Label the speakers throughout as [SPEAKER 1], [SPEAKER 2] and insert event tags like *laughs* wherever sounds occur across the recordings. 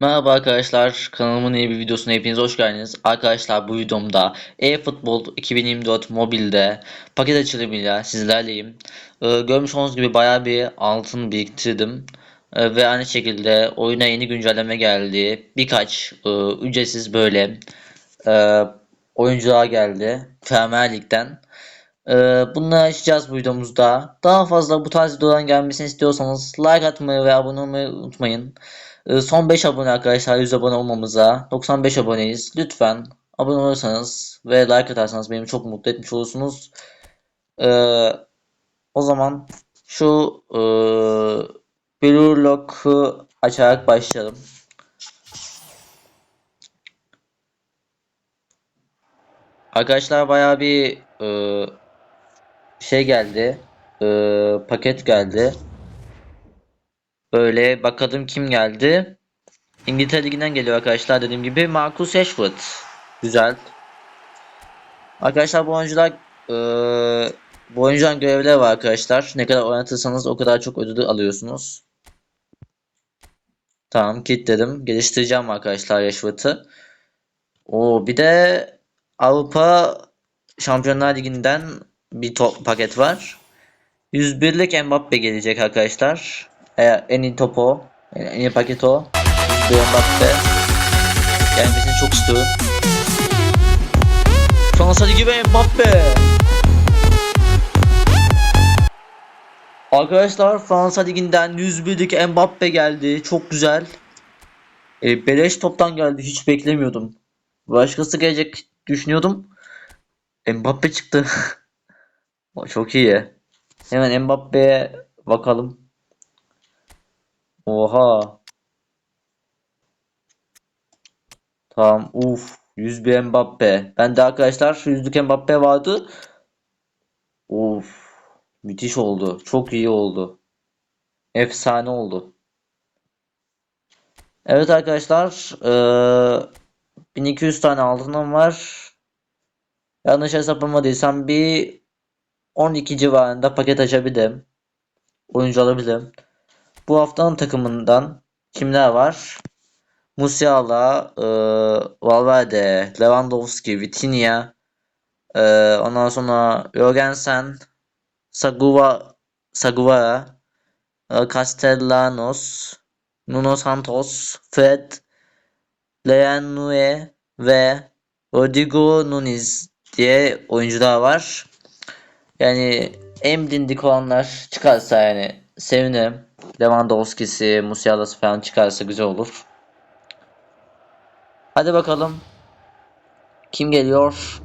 [SPEAKER 1] Merhaba arkadaşlar, kanalımın yeni bir videosuna hepiniz hoş geldiniz. Arkadaşlar bu videomda eFootball 2024 mobilde paket açılımıyla sizlerleyim. Ee, görmüş olduğunuz gibi bayağı bir altın biriktirdim. Ee, ve aynı şekilde oyuna yeni güncelleme geldi. Birkaç e, ücretsiz böyle e, oyuncular geldi Premier Lig'den. Ee, bunları açacağız bu videomuzda. Daha fazla bu tarz videoların gelmesini istiyorsanız like atmayı ve abone olmayı unutmayın. Ee, son 5 abone arkadaşlar 100 abone olmamıza 95 aboneyiz. Lütfen abone olursanız ve like atarsanız beni çok mutlu etmiş olursunuz. Ee, o zaman şu e, Blue Lock'u açarak başlayalım. Arkadaşlar bayağı bir e, şey geldi. E, paket geldi. Böyle bakalım kim geldi. İngiltere Ligi'nden geliyor arkadaşlar dediğim gibi Marcus Rashford. Güzel. Arkadaşlar bu oyuncular e, bu oyuncuların görevleri var arkadaşlar. Ne kadar oynatırsanız o kadar çok ödül alıyorsunuz. Tamam kilitledim. Geliştireceğim arkadaşlar Rashford'ı. O bir de Avrupa Şampiyonlar Ligi'nden bir top paket var. 101'lik Mbappe gelecek arkadaşlar. Eğer en iyi topu, en iyi paket o. 101 Mbappe. Gelmesini çok istiyorum. Fransa Ligi ve Mbappe. Arkadaşlar Fransa Ligi'nden 101'lik Mbappe geldi. Çok güzel. E, beleş toptan geldi. Hiç beklemiyordum. Başkası gelecek düşünüyordum. Mbappe çıktı. *laughs* Çok iyi. Hemen Mbappe'ye bakalım. Oha. Tamam. Uf. 101 Mbappe. Bende arkadaşlar şu yüzlük Mbappe vardı. Uf. Müthiş oldu. Çok iyi oldu. Efsane oldu. Evet arkadaşlar. eee 1200 tane altınım var. Yanlış hesaplamadıysam bir 12 civarında paket açabilirim. Oyuncu alabilirim. Bu haftanın takımından kimler var? Musiala, e, Valverde, Lewandowski, Vitinha, e, ondan sonra Jorgensen, Saguva, Saguara, e, Castellanos, Nuno Santos, Fred, Leanue ve Rodrigo Nunes diye oyuncular var. Yani en bilindik olanlar çıkarsa yani sevinirim. Lewandowski'si, Musiala'sı falan çıkarsa güzel olur. Hadi bakalım. Kim geliyor?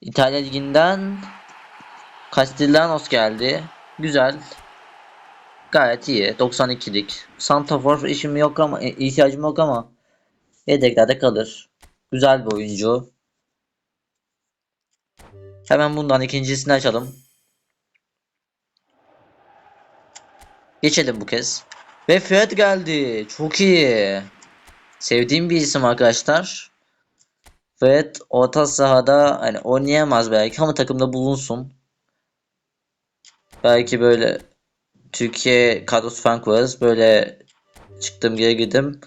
[SPEAKER 1] İtalya Ligi'nden Castellanos geldi. Güzel. Gayet iyi. 92'lik. Santrafor işim yok ama e, ihtiyacım yok ama yedeklerde kalır. Güzel bir oyuncu. Hemen bundan ikincisini açalım. Geçelim bu kez. Ve Fred geldi. Çok iyi. Sevdiğim bir isim arkadaşlar. Fred orta sahada hani oynayamaz belki ama takımda bulunsun. Belki böyle Türkiye kadrosu falan kurarız. Böyle çıktım geri girdim.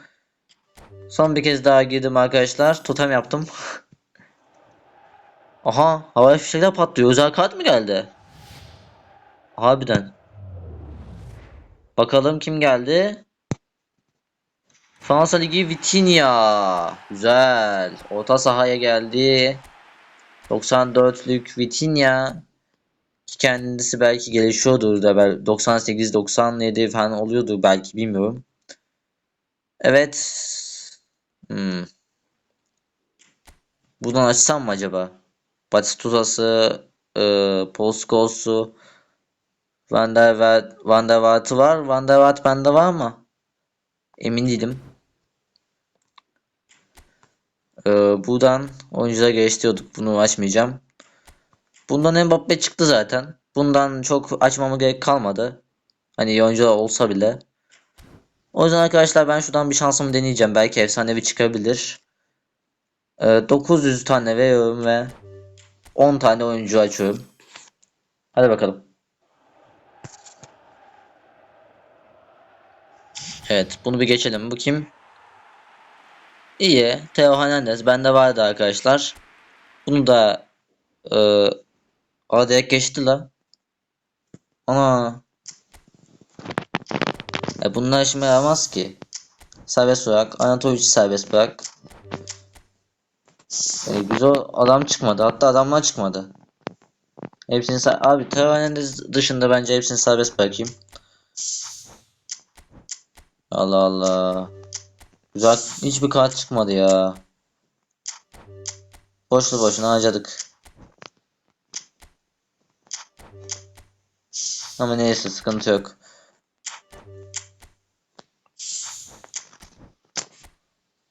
[SPEAKER 1] Son bir kez daha girdim arkadaşlar. Totem yaptım. *laughs* Aha havai fişekler patlıyor. Özel kart mı geldi? Harbiden. Bakalım kim geldi? Fransa Ligi Vitinha. Güzel. Orta sahaya geldi. 94'lük Vitinha. Kendisi belki gelişiyordur da 98-97 falan oluyordur belki bilmiyorum. Evet. Hmm. Buradan açsam mı acaba? Batistuta'sı, e, Polskos'u, Van der Waart, Van der Waart'ı var. Van der Waart bende var mı? Emin değilim. E, buradan oyunculara geliştiriyorduk. Bunu açmayacağım. Bundan Mbappe çıktı zaten. Bundan çok açmama gerek kalmadı. Hani oyuncular olsa bile. O yüzden arkadaşlar ben şuradan bir şansımı deneyeceğim. Belki efsanevi çıkabilir. E, 900 tane veriyorum ve 10 tane oyuncu açıyorum. Hadi bakalım. Evet bunu bir geçelim. Bu kim? İyi. Theo Hernandez. Bende vardı arkadaşlar. Bunu da e, direkt geçti la. Ana. E bunlar işime yaramaz ki. Serbest bırak. Anatovic serbest bırak. E, güzel adam çıkmadı. Hatta adamlar çıkmadı. Hepsini Abi Theo Hernandez dışında bence hepsini serbest bırakayım. Allah Allah. Güzel. Hiçbir kart çıkmadı ya. Boşlu boşuna harcadık. Ama neyse sıkıntı yok.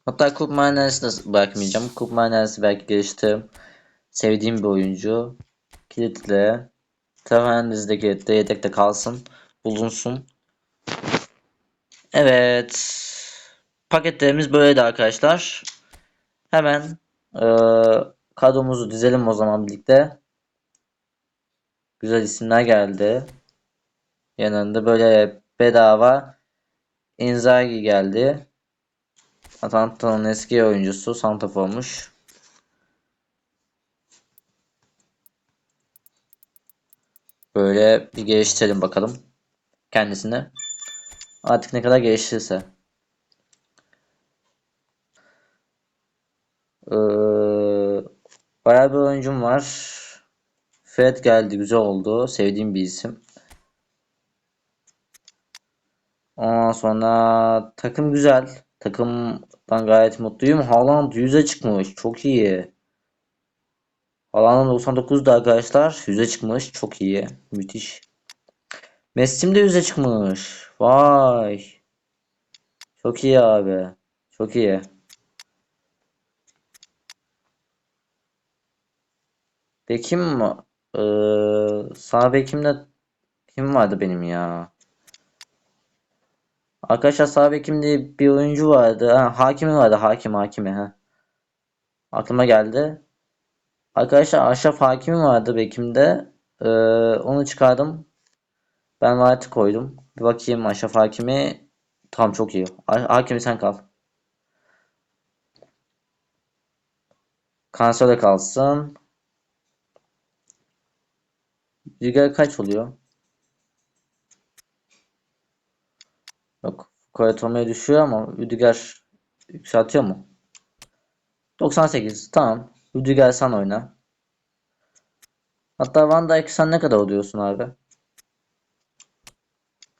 [SPEAKER 1] Hatta Kup Mariners de bırakmayacağım. Kup Mariners belki geliştiririm. Sevdiğim bir oyuncu. Kilitli. Tavares de kilitli. Yedekte kalsın. Bulunsun. Evet. Paketlerimiz böyleydi arkadaşlar. Hemen eee kadromuzu dizelim o zaman birlikte. Güzel isimler geldi. Yanında böyle bedava Inzaghi geldi. Atalanta'nın eski oyuncusu santraformuş. Böyle bir geliştirelim bakalım kendisini. Artık ne kadar geliştirirse. Ee, bayağı bir oyuncum var. Fred geldi, güzel oldu. Sevdiğim bir isim. Ondan sonra takım güzel. Takımdan gayet mutluyum. Haaland 100'e çıkmış. Çok iyi. Haaland 99'da arkadaşlar. 100'e çıkmış. Çok iyi. Müthiş. Messi'm de 100'e çıkmış. Vay. Çok iyi abi. Çok iyi. Bekim mi? Ee, sağ bekimde kim vardı benim ya? Arkadaşlar sağ bekimde bir oyuncu vardı. Ha, Hakimi vardı. Hakim Hakimi. Ha. Aklıma geldi. Arkadaşlar Aşraf Hakimi vardı bekimde. Ee, onu çıkardım. Ben White'ı koydum. Bir bakayım Aşraf Hakimi. Tam çok iyi. Ha- Hakimi sen kal. Cancelo kalsın. Rüdiger kaç oluyor? Yok. Koyatoma'ya düşüyor ama Rüdiger yükseltiyor mu? 98. Tamam. Rüdiger sen oyna. Hatta Van Dijk sen ne kadar oluyorsun abi?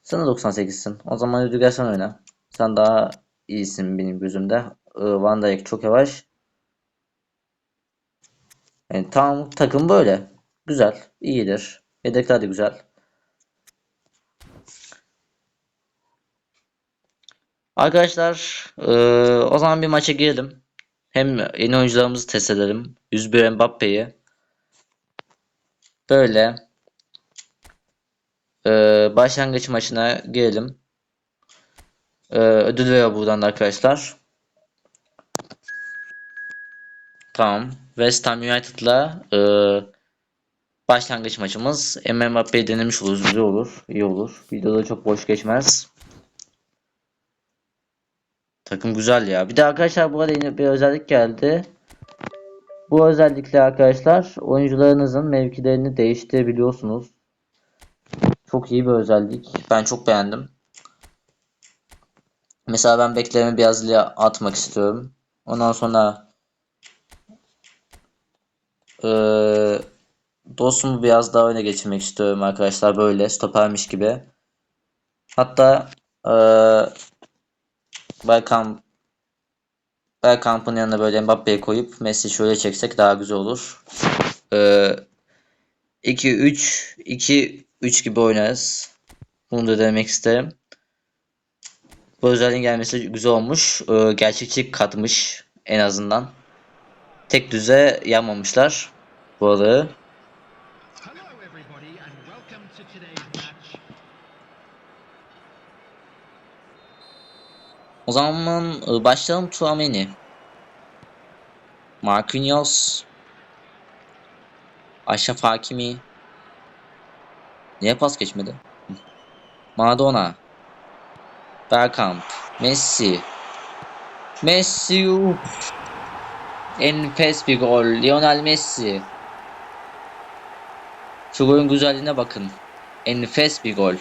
[SPEAKER 1] Sen de 98'sin. O zaman Rüdiger sen oyna. Sen daha iyisin benim gözümde. Ee, Van Dijk çok yavaş. Yani tam takım böyle. Güzel. iyidir. Yedekler de güzel. Arkadaşlar eee, o zaman bir maça girelim. Hem yeni oyuncularımızı test edelim. 101 Mbappe'yi. Böyle eee, başlangıç maçına girelim. Eee, ödül veriyor buradan da arkadaşlar. Tamam. West Ham United'la eee, başlangıç maçımız. Mbappe'yi denemiş oluruz. Güzel olur. iyi olur. Videoda çok boş geçmez. Takım güzel ya. Bir de arkadaşlar bu arada yine bir özellik geldi. Bu özellikle arkadaşlar oyuncularınızın mevkilerini değiştirebiliyorsunuz. Çok iyi bir özellik. Ben çok beğendim. Mesela ben biraz ileri atmak istiyorum. Ondan sonra eee dostumu biraz daha öne geçirmek istiyorum arkadaşlar böyle stopermiş gibi. Hatta eee Bergkamp Bergkamp'ın yanına böyle Mbappe'yi koyup Messi şöyle çeksek daha güzel olur. Ee, 2-3 2-3 gibi oynarız. Bunu da denemek isterim. Bu özelliğin gelmesi güzel olmuş. Ee, gerçekçilik katmış en azından. Tek düze yapmamışlar bu arada. O zaman e, başlayalım Tchouaméni. Marquinhos. Aşraf Hakimi. Niye pas geçmedi? Maradona. Bergkamp. Messi. Messi. uf. Enfes bir gol. Lionel Messi. Şu golün güzelliğine bakın. Enfes bir gol.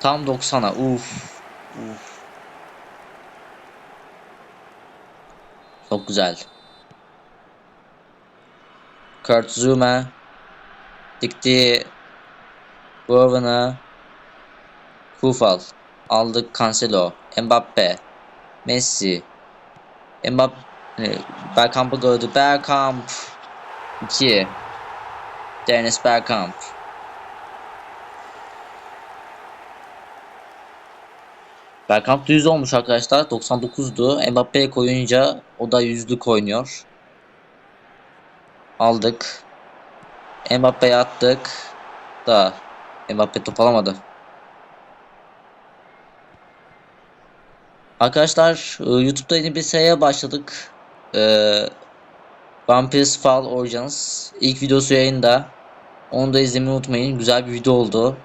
[SPEAKER 1] Tam 90'a. Uf. Uf. Çok güzel. Kurt Zuma dikti. Bowen'a Kufal. Aldık Cancelo. Mbappe. Messi. Mbappe e, Bergkamp'ı gördü. Bergkamp. 2 Dennis Bergkamp. Bergkamp da 100 olmuş arkadaşlar. 99'du Mbappe'ye koyunca o da yüzlük oynuyor. Aldık Mbappe'ye attık da Mbappe top alamadı Arkadaşlar e, YouTube'da yeni bir seriye başladık. Ee, Vampires Fall Origins ilk videosu yayında. Onu da izlemeyi unutmayın. Güzel bir video oldu.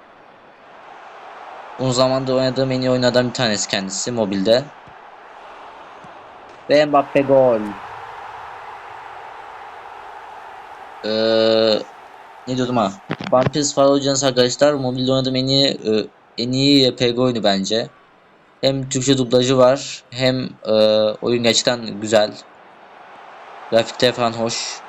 [SPEAKER 1] Uzun zamandır oynadığım en iyi oyunlardan bir tanesi kendisi mobilde. Ve Mbappe gol. Ee, ne diyordum ha? Vampires Fall Origins arkadaşlar mobilde oynadığım en iyi e, en iyi YPG oyunu bence. Hem Türkçe dublajı var hem e, oyun gerçekten güzel. Grafikte falan hoş.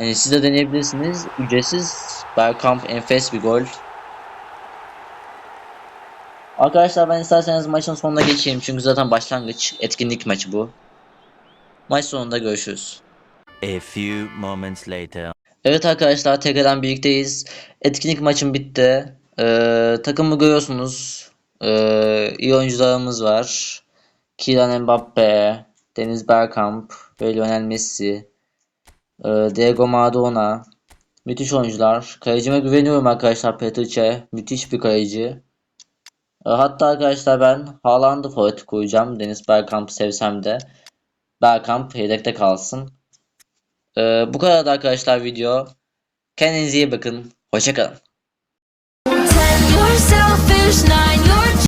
[SPEAKER 1] Yani siz de deneyebilirsiniz. Ücretsiz. Bergkamp enfes bir gol. Arkadaşlar ben isterseniz maçın sonuna geçeyim. Çünkü zaten başlangıç. Etkinlik maçı bu. Maç sonunda görüşürüz.
[SPEAKER 2] A few moments later.
[SPEAKER 1] Evet arkadaşlar tekrardan birlikteyiz. Etkinlik maçım bitti. Ee, takımı görüyorsunuz. Ee, iyi oyuncularımız var. Kylian Mbappe, Deniz Bergkamp ve Lionel Messi. Ee, Diego Maradona. Müthiş oyuncular. Kalecime güveniyorum arkadaşlar Petrice. Müthiş bir kaleci. Ee, hatta arkadaşlar ben Haaland'ı forvet koyacağım. Deniz Bergkamp'ı sevsem de. Bergkamp yedekte kalsın. Ee, bu kadar da arkadaşlar video. Kendinize iyi bakın. Hoşçakalın.